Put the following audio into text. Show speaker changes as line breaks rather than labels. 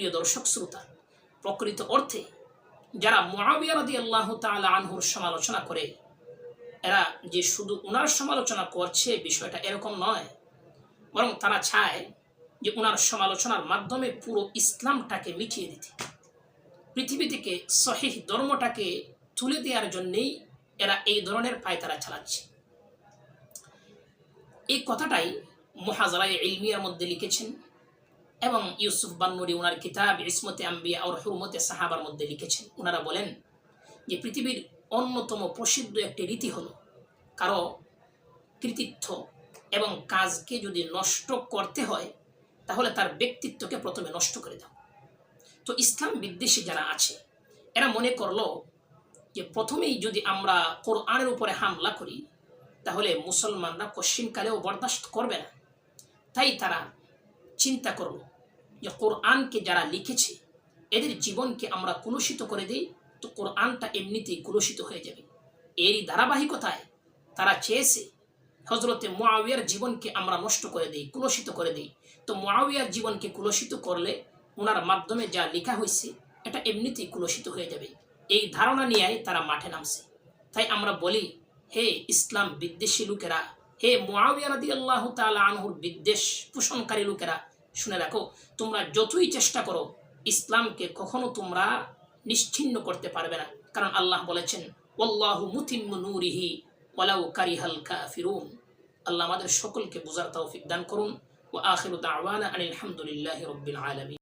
প্রিয় দর্শক শ্রোতা, প্রকৃত অর্থে যারা মহাবিয়া রাদি আল্লাহ তালা আনহুর সমালোচনা করে, এরা যে শুধু ওনার সমালোচনা করছে বিষয়টা এরকম নয়, বরং তারা চায় যে ওনার সমালোচনার মাধ্যমে পুরো ইসলামটাকে মিটিয়ে দিতে। পৃথিবী থেকে সহিহ ধর্মটাকে তুলে দেওয়ার জন্যেই এরা এই ধরনের পায়তারা চালাচ্ছে। এই কথাটাই মহাজারায় ইলমিয়ার মধ্যে লিখেছেন এবং ইউসুফ বান্নুরি ওনার কিতাব ইসমতে আম্বিয়া আর হুরমতে সাহাবার মধ্যে লিখেছেন। ওনারা বলেন যে পৃথিবীর অন্যতম প্রসিদ্ধ একটি রীতি হলো, কারও কৃতিত্ব এবং কাজকে যদি নষ্ট করতে হয়, তাহলে তার ব্যক্তিত্বকে প্রথমে নষ্ট করে দাও। তো ইসলাম বিদ্বেষী যারা আছে, এরা মনে করল যে প্রথমেই যদি আমরা কোরআনের উপরে হামলা করি, তাহলে মুসলমানরা কশ্চিনকালেও বরদাস্ত করবে না। তাই তারা চিন্তা করল যে কোরআনকে যারা লিখেছে, এদের জীবনকে আমরা কুলুষিত করে দিই, তো কোরআনটা এমনিতেই কুলুষিত হয়ে যাবে। এরই ধারাবাহিকতায় তারা চেয়েছে হজরতে মুআবিয়ার জীবনকে আমরা নষ্ট করে দিই কুলসিত করে দিই। তো মুআবিয়ার জীবনকে কুলসিত করলে ওনার মাধ্যমে যা লেখা হয়েছে, এটা এমনিতেই কুলসিত হয়ে যাবে। এই ধারণা নিয়ে তারা মাঠে নামছে। তাই আমরা বলি, হে ইসলাম বিদ্বেষী লোকেরা, হে মুআবিয়া রাদি আল্লাহ তালা আনহুর বিদ্বেষ পোষণকারী লোকেরা শুনে রাখো, তোমরা যতই চেষ্টা করো, ইসলামকে কখনো তোমরা নিশ্চিন্ন করতে পারবে না। কারণ আল্লাহ বলেছেন ওল্লাহু মুতিম্মু ওলাউ ওয়ালাউ কারিহাল কাফিরুন। আল্লাহ আমাদের সকলকে বুঝার তৌফিক দান করুন। ও আখির দাওয়ানা আনিল হামদুলিল্লাহি আলমী